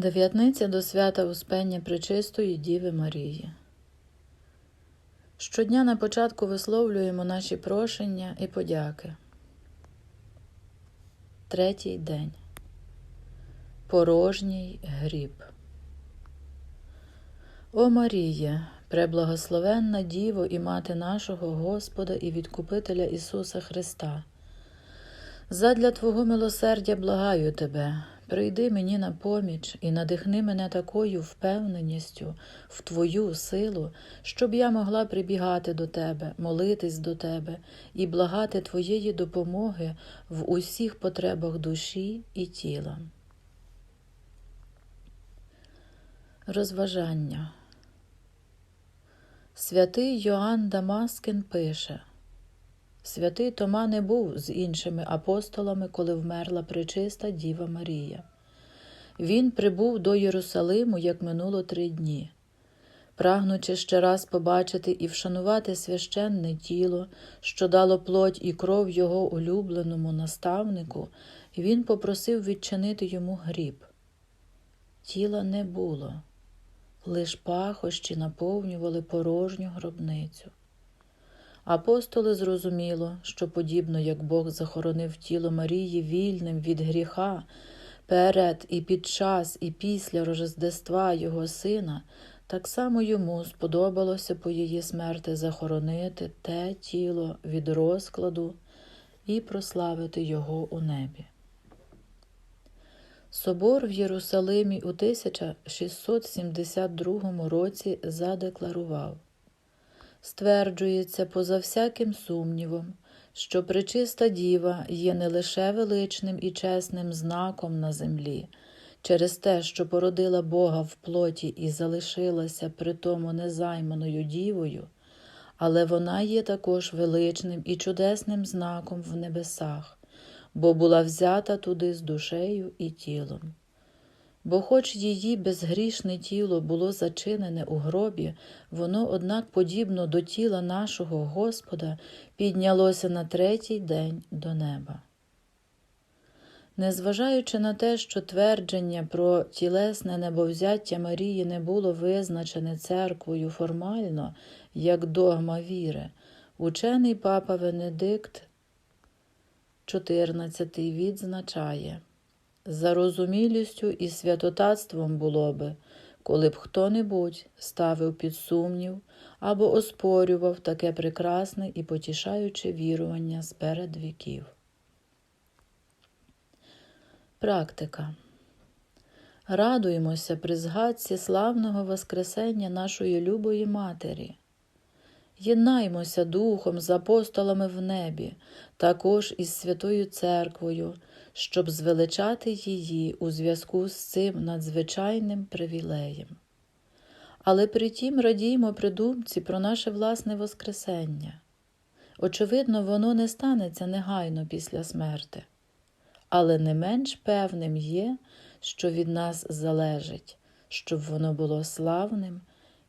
Дев'ятниця до свята Успення Пречистої Діви Марії. Щодня на початку висловлюємо наші прошення і подяки. Третій день. Порожній гріб. О Маріє, преблагословенна Діво і мати нашого Господа і Відкупителя Ісуса Христа. Задля Твого милосердя благаю Тебе, прийди мені на поміч і надихни мене такою впевненістю в Твою силу, щоб я могла прибігати до Тебе, молитись до Тебе і благати Твоєї допомоги в усіх потребах душі і тіла. Розважання Святий Йоанн Дамаскин пише Святий Тома не був з іншими апостолами, коли вмерла пречиста Діва Марія. Він прибув до Єрусалиму, як минуло три дні. Прагнучи ще раз побачити і вшанувати священне тіло, що дало плоть і кров його улюбленому наставнику, він попросив відчинити йому гріб. Тіла не було, лиш пахощі наповнювали порожню гробницю. Апостоли зрозуміло, що подібно як Бог захоронив тіло Марії вільним від гріха перед і під час і після Рождества Його Сина, так само йому сподобалося по її смерти захоронити те тіло від розкладу і прославити Його у небі. Собор в Єрусалимі у 1672 році задекларував стверджується поза всяким сумнівом, що пречиста діва є не лише величним і чесним знаком на землі, через те, що породила Бога в плоті і залишилася при тому незайманою дівою, але вона є також величним і чудесним знаком в небесах, бо була взята туди з душею і тілом. Бо, хоч її безгрішне тіло було зачинене у гробі, воно, однак, подібно до тіла нашого Господа, піднялося на третій день до неба. Незважаючи на те, що твердження про тілесне небовзяття Марії не було визначене церквою формально, як догма віри, учений папа Венедикт XIV відзначає. Зарозумілістю і святотатством було би, коли б хто-небудь ставив під сумнів або оспорював таке прекрасне і потішаюче вірування сперед віків. Практика. Радуємося при згадці славного Воскресення нашої любої Матері. Єднаймося духом з апостолами в небі, також із Святою Церквою, щоб звеличати її у зв'язку з цим надзвичайним привілеєм. Але притім радіймо при думці про наше власне Воскресення. Очевидно, воно не станеться негайно після смерти, але не менш певним є, що від нас залежить, щоб воно було славним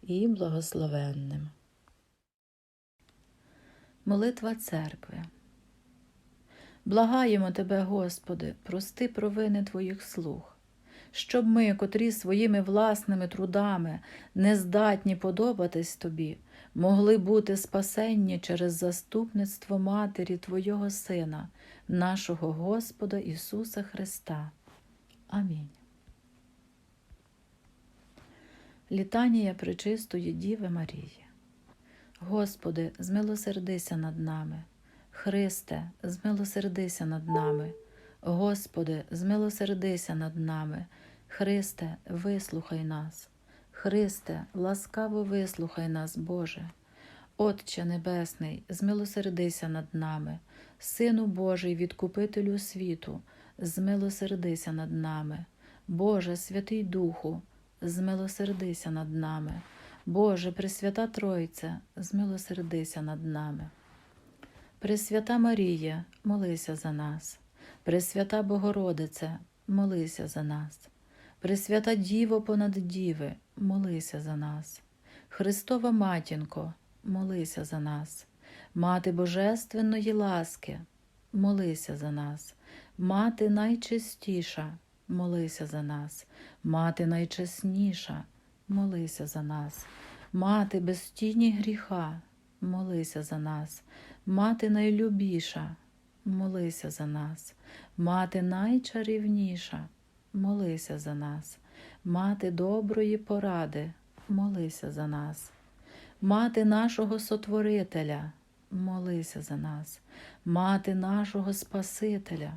і благословенним. Молитва церкви. Благаємо Тебе, Господи, прости провини Твоїх слуг, щоб ми, котрі своїми власними трудами не здатні подобатись Тобі, могли бути спасенні через заступництво Матері Твого Сина, нашого Господа Ісуса Христа. Амінь. Літанія Пречистої Діви Марії. Господи, змилосердися над нами. Христе, змилосердися над нами. Господи, змилосердися над нами. Христе, вислухай нас. Христе, ласкаво вислухай нас, Боже. Отче Небесний, змилосердися над нами, Сину Божий, відкупителю світу, змилосердися над нами. Боже, Святий Духу, змилосердися над нами. Боже, Пресвята Тройця, змилосердися над нами. Пресвята Марія, молися за нас. Пресвята Богородице, молися за нас. Пресвята Діво понад діви, молися за нас. Христова Матінко, молися за нас. Мати Божественної ласки, молися за нас. Мати найчистіша, молися за нас. Мати найчесніша, молися за нас. Мати без тіні гріха, молися за нас. Мати найлюбіша, молися за нас. Мати найчарівніша, молися за нас. Мати доброї поради, молися за нас. Мати нашого Сотворителя, молися за нас. Мати нашого Спасителя,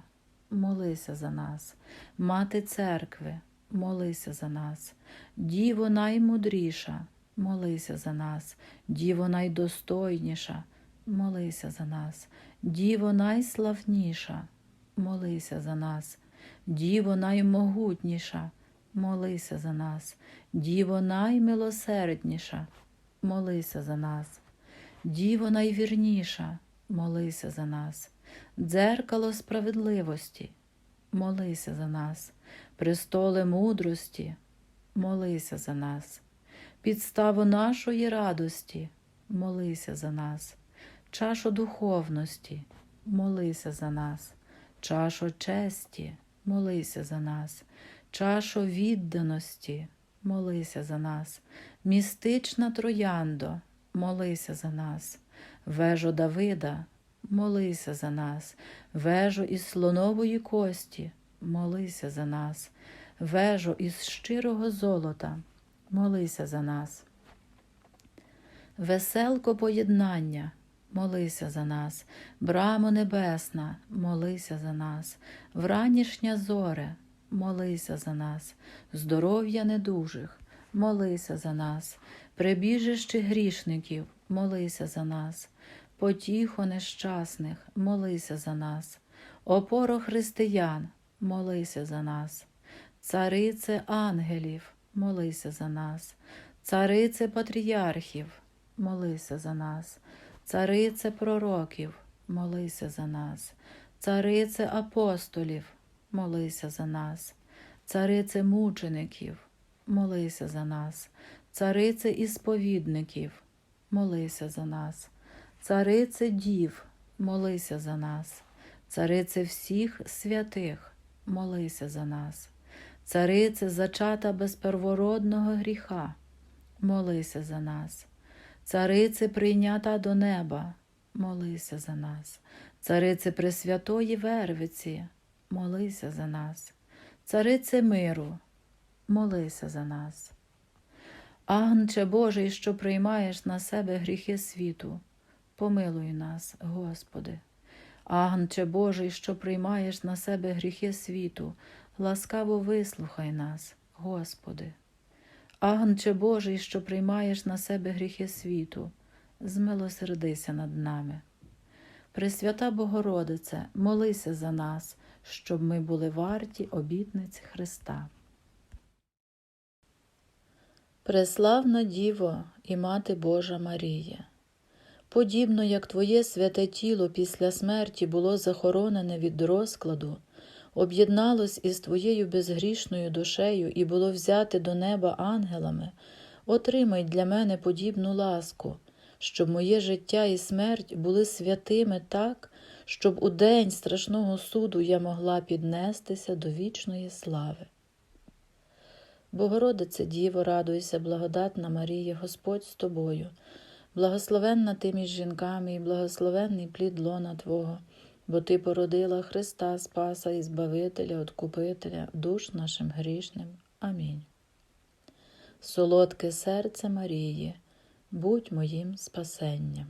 молися за нас. Мати церкви, молися за нас. Діво наймудріша, молися за нас. Діво найдостойніша, молися за нас. Діво найславніша, молися за нас. Діво наймогутніша, молися за нас. Діво наймилосердніша, молися за нас. Діво найвірніша, молися за нас. Дзеркало справедливості, молися за нас. Престоле мудрості, молися за нас. Підставу нашої радості, молися за нас. Чашу духовності, молися за нас. Чашу честі, молися за нас. Чашу відданості, молися за нас. Містична трояндо, молися за нас. Вежо Давида, молися за нас. Вежо із слонової кості, молися за нас. Вежо із щирого золота, молися за нас. Веселко поєднання, молися за нас. Брамо небесна, молися за нас. Вранішня зоре, молися за нас. Здоров'я недужих, молися за нас. Прибіжище грішників, молися за нас. Потіхо нещасних, молися за нас. Опоро християн, молися за нас. Царице ангелів, молися за нас. Царице патріархів, молися за нас. Царице пророків, молися за нас. Царице апостолів, молися за нас. Царице мучеників, молися за нас. Царице ісповідників, молися за нас. Царице дів, молися за нас. Царице всіх святих, молися за нас. Царице зачата без первородного гріха, молися за нас. Царице прийнята до неба, молися за нас. Царице Пресвятої Вервиці, молися за нас. Царице миру, молися за нас. Агнче Божий, що приймаєш на себе гріхи світу, помилуй нас, Господи. Агнче Божий, що приймаєш на себе гріхи світу, ласкаво вислухай нас, Господи. Агнче Божий, що приймаєш на себе гріхи світу, змилосердися над нами. Пресвята Богородице, молися за нас, щоб ми були варті обітниць Христа. Преславна Діво і Мати Божа Марія, подібно як Твоє святе тіло після смерті було захоронене від розкладу, об'єдналось із Твоєю безгрішною душею і було взяте до неба ангелами, отримай для мене подібну ласку, щоб моє життя і смерть були святими так, щоб у день страшного суду я могла піднестися до вічної слави. Богородице Діво, радуйся, благодатна Марія, Господь з тобою, благословенна ти між жінками і благословенний плід лона Твого, бо Ти породила Христа Спаса і Збавителя, Откупителя, душ нашим грішним. Амінь. Солодке серце Марії, будь моїм спасенням.